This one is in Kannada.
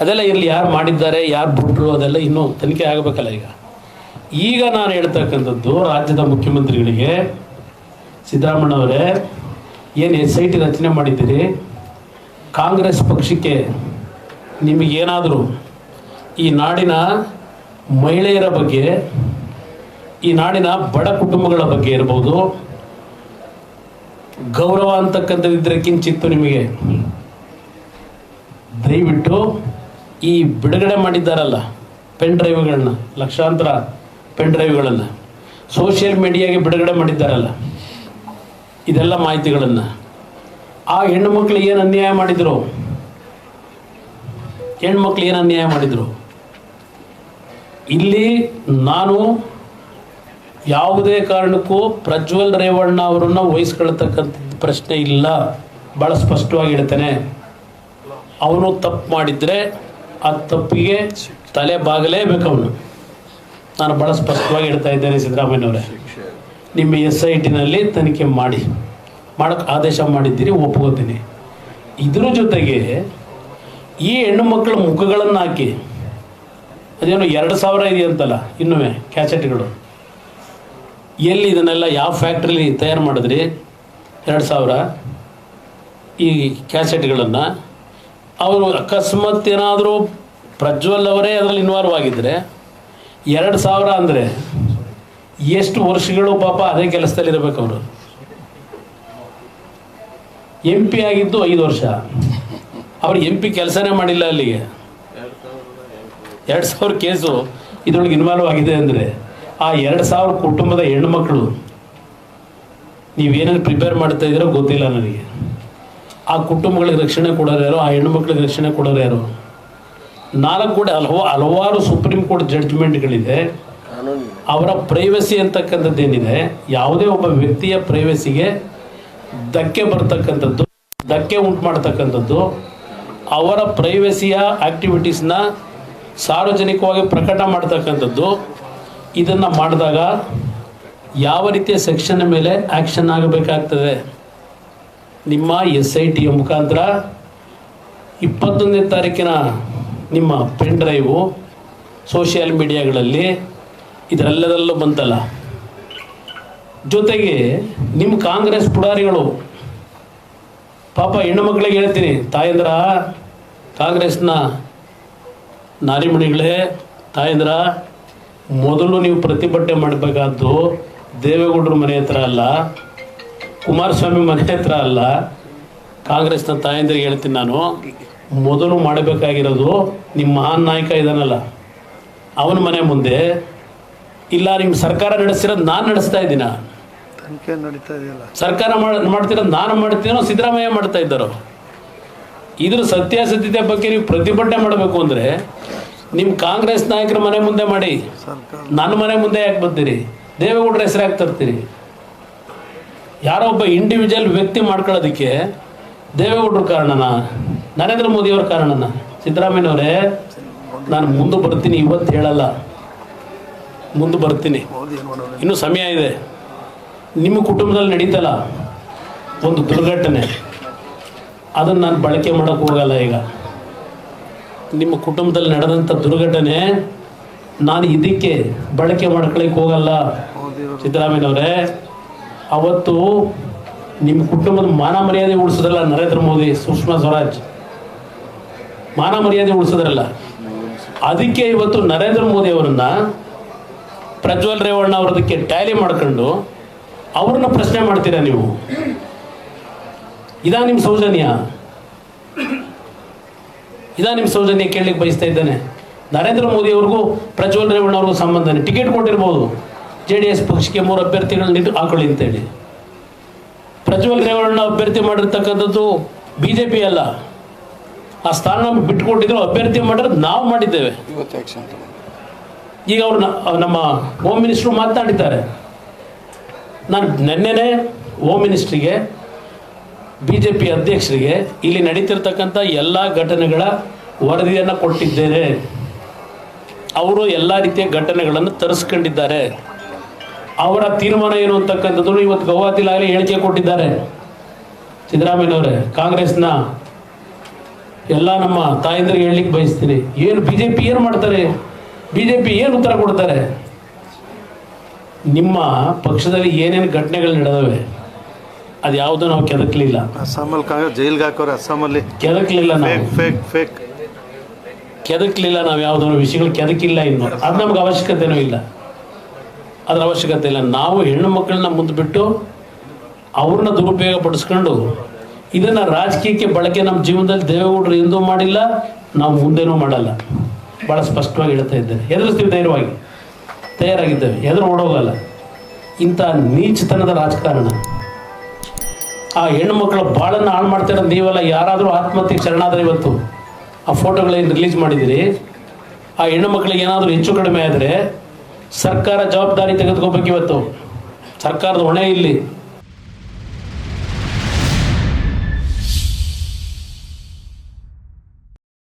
ಅದೆಲ್ಲ ಇರಲಿ, ಯಾರು ಮಾಡಿದ್ದಾರೆ, ಯಾರು ಬಿಟ್ಟರು ಅದೆಲ್ಲ ಇನ್ನೂ ತನಿಖೆ ಆಗಬೇಕಲ್ಲ ಈಗ. ಈಗ ನಾನು ಹೇಳ್ತಕ್ಕಂಥದ್ದು ರಾಜ್ಯದ ಮುಖ್ಯಮಂತ್ರಿಗಳಿಗೆ ಸಿದ್ದರಾಮಣ್ಣವರೇ ಏನು ಎಸ್ ಐ ಟಿ ರಚನೆ ಮಾಡಿದ್ದೀರಿ? ಕಾಂಗ್ರೆಸ್ ಪಕ್ಷಕ್ಕೆ ನಿಮಗೇನಾದರೂ ಈ ನಾಡಿನ ಮಹಿಳೆಯರ ಬಗ್ಗೆ, ಈ ನಾಡಿನ ಬಡ ಕುಟುಂಬಗಳ ಬಗ್ಗೆ ಇರ್ಬೋದು, ಗೌರವ ಅಂತಕ್ಕಂಥದ್ದಿದ್ರೆ ಕಿಂಚಿತ್ತು ನಿಮಗೆ. ದಯವಿಟ್ಟು ಈ ಬಿಡುಗಡೆ ಮಾಡಿದ್ದಾರಲ್ಲ ಪೆನ್ ಡ್ರೈವ್ಗಳನ್ನ ಲಕ್ಷಾಂತರ ಪೆನ್ ಡ್ರೈವ್ಗಳನ್ನು ಸೋಷಿಯಲ್ ಮೀಡಿಯಾಗೆ ಬಿಡುಗಡೆ ಮಾಡಿದ್ದಾರಲ್ಲ, ಇದೆಲ್ಲ ಮಾಹಿತಿಗಳನ್ನು. ಆ ಹೆಣ್ಣು ಮಕ್ಕಳಿಗೆ ಏನು ಅನ್ಯಾಯ ಮಾಡಿದರು? ಹೆಣ್ಮಕ್ಳು ಏನು ಅನ್ಯಾಯ ಮಾಡಿದರು? ಇಲ್ಲಿ ನಾನು ಯಾವುದೇ ಕಾರಣಕ್ಕೂ ಪ್ರಜ್ವಲ್ ರೇವಣ್ಣ ಅವರನ್ನು ವಹಿಸ್ಕೊಳ್ತಕ್ಕಂಥ ಪ್ರಶ್ನೆ ಇಲ್ಲ. ಭಾಳ ಸ್ಪಷ್ಟವಾಗಿ ಹೇಳ್ತೇನೆ. ಅವನು ತಪ್ಪು ಮಾಡಿದರೆ ಆ ತಪ್ಪಿಗೆ ತಲೆ ಬಾಗಲೇಬೇಕು ಅವನು ನಾನು ಭಾಳ ಸ್ಪಷ್ಟವಾಗಿ ಹೇಳ್ತಾ ಇದ್ದೇನೆ ಸಿದ್ದರಾಮಯ್ಯನವರೇ. ನಿಮ್ಮ ಎಸ್ ಐ ಟಿನಲ್ಲಿ ತನಿಖೆ ಮಾಡಿ. ಮಾಡೋಕ್ಕೆ ಆದೇಶ ಮಾಡಿದ್ದೀರಿ ಒಪ್ಕೋತೀನಿ ಇದ್ರ ಜೊತೆಗೆ ಈ ಹೆಣ್ಣು ಮಕ್ಕಳ ಮುಖಗಳನ್ನು ಹಾಕಿ ಅದೇನೋ ಎರಡು ಸಾವಿರ ಇದೆಯಂತಲ್ಲ ಇನ್ನೂ ಕ್ಯಾಸೆಟ್ಗಳು. ಎಲ್ಲಿ ಇದನ್ನೆಲ್ಲ ಯಾವ ಫ್ಯಾಕ್ಟ್ರಿಲಿ ತಯಾರು ಮಾಡಿದ್ರಿ? ಎರಡು ಸಾವಿರ. ಈ ಕ್ಯಾಸೆಟ್ಗಳನ್ನು ಅವರು ಅಕಸ್ಮಾತ್ ಏನಾದರೂ ಪ್ರಜ್ವಲ್ ಅವರೇ ಅದರಲ್ಲಿ ಇನ್ವಾಲ್ವ್ ಆಗಿದ್ದರೆ ಎರಡು ಸಾವಿರ ಅಂದರೆ ಎಷ್ಟು ವರ್ಷಗಳು ಪಾಪ ಅದೇ ಕೆಲಸದಲ್ಲಿ ಇರಬೇಕು ಅವರು? ಎಂ ಪಿ ಆಗಿದ್ದು ಐದು ವರ್ಷ. ಅವರು ಎಂ ಪಿ ಕೆಲಸನೇ ಮಾಡಿಲ್ಲ ಅಲ್ಲಿಗೆ. ಎರಡು ಸಾವಿರ ಕೇಸು ಇದರೊಳಗೆ ಇನ್ವಾಲ್ವ್ ಆಗಿದೆ ಅಂದರೆ ಆ ಎರಡು ಸಾವಿರ ಕುಟುಂಬದ ಹೆಣ್ಮಕ್ಳು ನೀವೇನೇನು ಪ್ರಿಪೇರ್ ಮಾಡ್ತಾ ಇದ್ದೀರೋ ಗೊತ್ತಿಲ್ಲ ನನಗೆ. ಆ ಕುಟುಂಬಗಳಿಗೆ ರಕ್ಷಣೆ ಕೊಡೋರು ಯಾರು? ಆ ಹೆಣ್ಣುಮಕ್ಳಿಗೆ ರಕ್ಷಣೆ ಕೊಡೋರು ಯಾರು? ನಾಲ್ಕು ಕೂಡ ಹಲವು, ಹಲವಾರು ಸುಪ್ರೀಂ ಕೋರ್ಟ್ ಜಡ್ಜ್ಮೆಂಟ್ಗಳಿದೆ ಅವರ ಪ್ರೈವಸಿ ಅಂತಕ್ಕಂಥದ್ದು ಏನಿದೆ? ಯಾವುದೇ ಒಬ್ಬ ವ್ಯಕ್ತಿಯ ಪ್ರೈವಸಿಗೆ ಧಕ್ಕೆ ಬರ್ತಕ್ಕಂಥದ್ದು, ಧಕ್ಕೆ ಉಂಟು ಮಾಡ್ತಕ್ಕಂಥದ್ದು, ಅವರ ಪ್ರೈವಸಿಯ ಆಕ್ಟಿವಿಟೀಸ್ನ ಸಾರ್ವಜನಿಕವಾಗಿ ಪ್ರಕಟ ಮಾಡ್ತಕ್ಕಂಥದ್ದು, ಇದನ್ನು ಮಾಡಿದಾಗ ಯಾವ ರೀತಿಯ ಸೆಕ್ಷನ್ ಮೇಲೆ ಆ್ಯಕ್ಷನ್ ಆಗಬೇಕಾಗ್ತದೆ? ನಿಮ್ಮ ಎಸ್ ಐ ಟಿಯ ಮುಖಾಂತರ ಇಪ್ಪತ್ತೊಂದನೇ ತಾರೀಕಿನ ನಿಮ್ಮ ಪೆನ್ ಡ್ರೈವು ಸೋಷಿಯಲ್ ಮೀಡಿಯಾಗಳಲ್ಲಿ ಇದರೆಲ್ಲದರಲ್ಲೂ ಬಂತಲ್ಲ. ಜೊತೆಗೆ ನಿಮ್ಮ ಕಾಂಗ್ರೆಸ್ ಪುಡಾರಿಗಳು, ಪಾಪ ಹೆಣ್ಣು ಮಕ್ಕಳಿಗೆ ಹೇಳ್ತೀನಿ, ತಾಯಂದ್ರ, ಕಾಂಗ್ರೆಸ್ನ ನಾರಿಮಣಿಗಳೇ ತಾಯಂದ್ರ, ಮೊದಲು ನೀವು ಪ್ರತಿಭಟನೆ ಮಾಡಬೇಕಾದ್ದು ದೇವೇಗೌಡರ ಮನೆ ಹತ್ರ ಅಲ್ಲ. ಕುಮಾರಸ್ವಾಮಿ ಮನೆ ಹತ್ರ ಅಲ್ಲ ಕಾಂಗ್ರೆಸ್ನ ತಾಯಂದಿರಿಗೆ ಹೇಳ್ತೀನಿ ನಾನು ಮೊದಲು ಮಾಡಬೇಕಾಗಿರೋದು ನಿಮ್ಮ ಮಹಾನ್ ನಾಯಕ ಇದ್ದಾನಲ್ಲ ಅವನ ಮನೆ ಮುಂದೆ. ಇಲ್ಲ ನಿಮ್ಮ ಸರ್ಕಾರ ನಡೆಸಿರೋದು ನಾನು ನಡೆಸ್ತಾ ಇದ್ದೀನ? ಸರ್ಕಾರ ಮಾಡ್ ಮಾಡ್ತಿರೋದು ನಾನು ಮಾಡ್ತೀನೋ ಸಿದ್ದರಾಮಯ್ಯ ಮಾಡ್ತಾ ಇದ್ದಾರೋ? ಇದ್ರ ಸತ್ಯಾಸತ್ಯತೆ ಬಗ್ಗೆ ನೀವು ಪ್ರತಿಭಟನೆ ಮಾಡಬೇಕು ಅಂದರೆ ನಿಮ್ಮ ಕಾಂಗ್ರೆಸ್ ನಾಯಕರ ಮನೆ ಮುಂದೆ ಮಾಡಿ. ನನ್ನ ಮನೆ ಮುಂದೆ ಯಾಕೆ ಬರ್ತೀರಿ ದೇವೇಗೌಡರ ಹೆಸರು ಯಾಕೆ ತರ್ತೀರಿ? ಯಾರೋ ಒಬ್ಬ ಇಂಡಿವಿಜುವಲ್ ವ್ಯಕ್ತಿ ಮಾಡ್ಕೊಳ್ಳೋದಕ್ಕೆ ದೇವೇಗೌಡರು ಕಾರಣನ, ನರೇಂದ್ರ ಮೋದಿಯವ್ರ ಕಾರಣನ. ಸಿದ್ದರಾಮಯ್ಯನವರೇ, ನಾನು ಮುಂದೆ ಬರ್ತೀನಿ, ಇವತ್ತು ಹೇಳಲ್ಲ. ಮುಂದೆ ಬರ್ತೀನಿ. ಇನ್ನೂ ಸಮಯ ಇದೆ. ನಿಮ್ಮ ಕುಟುಂಬದಲ್ಲಿ ನಡೀತಲ್ಲ ಒಂದು ದುರ್ಘಟನೆ. ಅದನ್ನು ನಾನು ಬಳಕೆ ಮಾಡೋಕ್ಕೆ ಹೋಗಲ್ಲ ಈಗ. ನಿಮ್ಮ ಕುಟುಂಬದಲ್ಲಿ ನಡೆದಂಥ ದುರ್ಘಟನೆ ನಾನು ಇದಕ್ಕೆ ಬಳಕೆ ಮಾಡ್ಕೊಳಕ್ಕೆ ಹೋಗಲ್ಲ. ಸಿದ್ದರಾಮಯ್ಯನವರೇ ಅವತ್ತು ನಿಮ್ಮ ಕುಟುಂಬದ ಮಾನ ಮರ್ಯಾದೆ ಉಳಿಸಿದ್ರಲ್ಲ ನರೇಂದ್ರ ಮೋದಿ, ಸುಷ್ಮಾ ಸ್ವರಾಜ್? ಮಾನ ಮರ್ಯಾದೆ ಉಳಿಸಿದ್ರಲ್ಲ? ಅದಕ್ಕೆ ಇವತ್ತು ನರೇಂದ್ರ ಮೋದಿ ಅವರನ್ನ ಪ್ರಜ್ವಲ್ ರೇವಣ್ಣ ಅವರದಕ್ಕೆ ಟ್ಯಾಲಿ ಮಾಡ್ಕೊಂಡು ಅವ್ರನ್ನ ಪ್ರಶ್ನೆ ಮಾಡ್ತೀರಾ ನೀವು? ಇದಾ ನಿಮ್ಮ ಸೌಜನ್ಯ? ಇದಾ ನಿಮ್ಮ ಸೌಜನ್ಯ ಕೇಳಲಿಕ್ಕೆ ಬಯಸ್ತಾ ಇದ್ದೇನೆ. ನರೇಂದ್ರ ಮೋದಿ ಅವ್ರಿಗೂ ಪ್ರಜ್ವಲ್ ರೇವಣ್ಣ ಅವ್ರಿಗೂ ಸಂಬಂಧನೇ. ಟಿಕೆಟ್ ಕೊಟ್ಟಿರ್ಬೋದು. ಜೆ ಡಿ ಎಸ್ ಪಕ್ಷಕ್ಕೆ ಮೂರು ಅಭ್ಯರ್ಥಿಗಳನ್ನ ನಿಂತು ಹಾಕೊಳ್ಳಿ ಅಂತೇಳಿ. ಪ್ರಜ್ವಲ್ ರೇವಣ್ಣ ಅಭ್ಯರ್ಥಿ ಮಾಡಿರ್ತಕ್ಕಂಥದ್ದು ಬಿ ಜೆ ಪಿ ಅಲ್ಲ. ಆ ಸ್ಥಾನ ಬಿಟ್ಕೊಟ್ಟಿದ್ರು ಅಭ್ಯರ್ಥಿ ಮಾಡಿರೋದು ನಾವು ಮಾಡಿದ್ದೇವೆ. ಈಗ ಅವರು ನಮ್ಮ ಹೋಮ್ ಮಿನಿಸ್ಟ್ರು ಮಾತನಾಡಿದ್ದಾರೆ. ನಾನು ನಿನ್ನೆನೇ ಹೋಮ್ ಮಿನಿಸ್ಟ್ರಿಗೆ ಬಿ ಜೆ ಪಿ ಅಧ್ಯಕ್ಷರಿಗೆ ಇಲ್ಲಿ ನಡೀತಿರ್ತಕ್ಕಂಥ ಎಲ್ಲ ಘಟನೆಗಳ ವರದಿಯನ್ನು ಕೊಟ್ಟಿದ್ದೇನೆ. ಅವರು ಎಲ್ಲ ರೀತಿಯ ಘಟನೆಗಳನ್ನು ತರಿಸ್ಕೊಂಡಿದ್ದಾರೆ. ಅವರ ತೀರ್ಮಾನ ಏನು ಅಂತಕ್ಕಂಥದ್ದು ಇವತ್ತು ಗೌಹಾತಿಲಾಗಲಿ ಹೇಳಿಕೆ ಕೊಟ್ಟಿದ್ದಾರೆ. ಸಿದ್ದರಾಮಯ್ಯನವರೇ ಕಾಂಗ್ರೆಸ್ನ ಎಲ್ಲ ನಮ್ಮ ತಾಯಂದ್ರಿಗೆ ಹೇಳಲಿಕ್ಕೆ ಬಯಸ್ತೀನಿ. ಏನು ಬಿ ಜೆ ಪಿ ಏನು ಮಾಡ್ತಾರೆ? ಬಿ ಜೆ ಪಿ ಏನು ಉತ್ತರ ಕೊಡ್ತಾರೆ? ನಿಮ್ಮ ಪಕ್ಷದಲ್ಲಿ ಏನೇನು ಘಟನೆಗಳು ನಡೆದವೆ? ಅದು ಯಾವುದೂ ನಾವು ಕೆದಕ್ಲಿಲ್ಲ. ಅಸ್ಸಾಮಲ್ಲಿ ಕಾಂಗ್ರೆಸ್ ಜೈಲ್ಗೆ ಹಾಕೋರು ಅಸ್ಸಾಮಲ್ಲಿ. ಕೆದಕ್ಲಿಲ್ಲ ನಾವು. ಫೇಕ್ ಫೇಕ್ ಕೆದಕ್ಲಿಲ್ಲ ನಾವು ಯಾವುದೋ ವಿಷಯಗಳು ಕೆದಕಿಲ್ಲ ಇನ್ನು. ಅದು ನಮ್ಗೆ ಅವಶ್ಯಕತೆನೂ ಇಲ್ಲ. ಅದರ ಅವಶ್ಯಕತೆ ಇಲ್ಲ. ನಾವು ಹೆಣ್ಣು ಮಕ್ಕಳನ್ನ ಮುಂದೆ ಬಿಟ್ಟು ಅವ್ರನ್ನ ದುರುಪಯೋಗ ಪಡಿಸ್ಕೊಂಡು ಇದನ್ನು ರಾಜಕೀಯಕ್ಕೆ ಬಳಕೆ ನಮ್ಮ ಜೀವನದಲ್ಲಿ ದೇವೇಗೌಡರು ಎಂದೂ ಮಾಡಿಲ್ಲ, ನಾವು ಮುಂದೇನೂ ಮಾಡಲ್ಲ. ಭಾಳ ಸ್ಪಷ್ಟವಾಗಿ ಹೇಳ್ತಾ ಇದ್ದೇನೆ. ಎದುರಿಸ್ತೀವಿ ಧೈರ್ಯವಾಗಿ. ತಯಾರಾಗಿದ್ದೇವೆ. ಎದುರು ಓಡೋಗಲ್ಲ. ಇಂಥ ನೀಚತನದ ರಾಜಕಾರಣ. ಆ ಹೆಣ್ಣು ಮಕ್ಕಳು ಭಾಳನ್ನ ಹಾಳು ಮಾಡ್ತಿರೋ ನೀವೆಲ್ಲ, ಯಾರಾದರೂ ಆತ್ಮಹತ್ಯೆಗೆ ಶರಣಾದ್ರೆ ಇವತ್ತು ಆ ಫೋಟೋಗಳೇನು ರಿಲೀಸ್ ಮಾಡಿದ್ದೀರಿ? ಆ ಹೆಣ್ಣು ಮಕ್ಕಳಿಗೆ ಏನಾದರೂ ಹೆಚ್ಚು ಕಡಿಮೆ ಆದರೆ ಸರ್ಕಾರ ಜವಾಬ್ದಾರಿ ತೆಗೆದುಕೋಬೇಕು ಇವತ್ತು. ಸರ್ಕಾರದ ಹೊಣೆ ಇಲ್ಲಿ.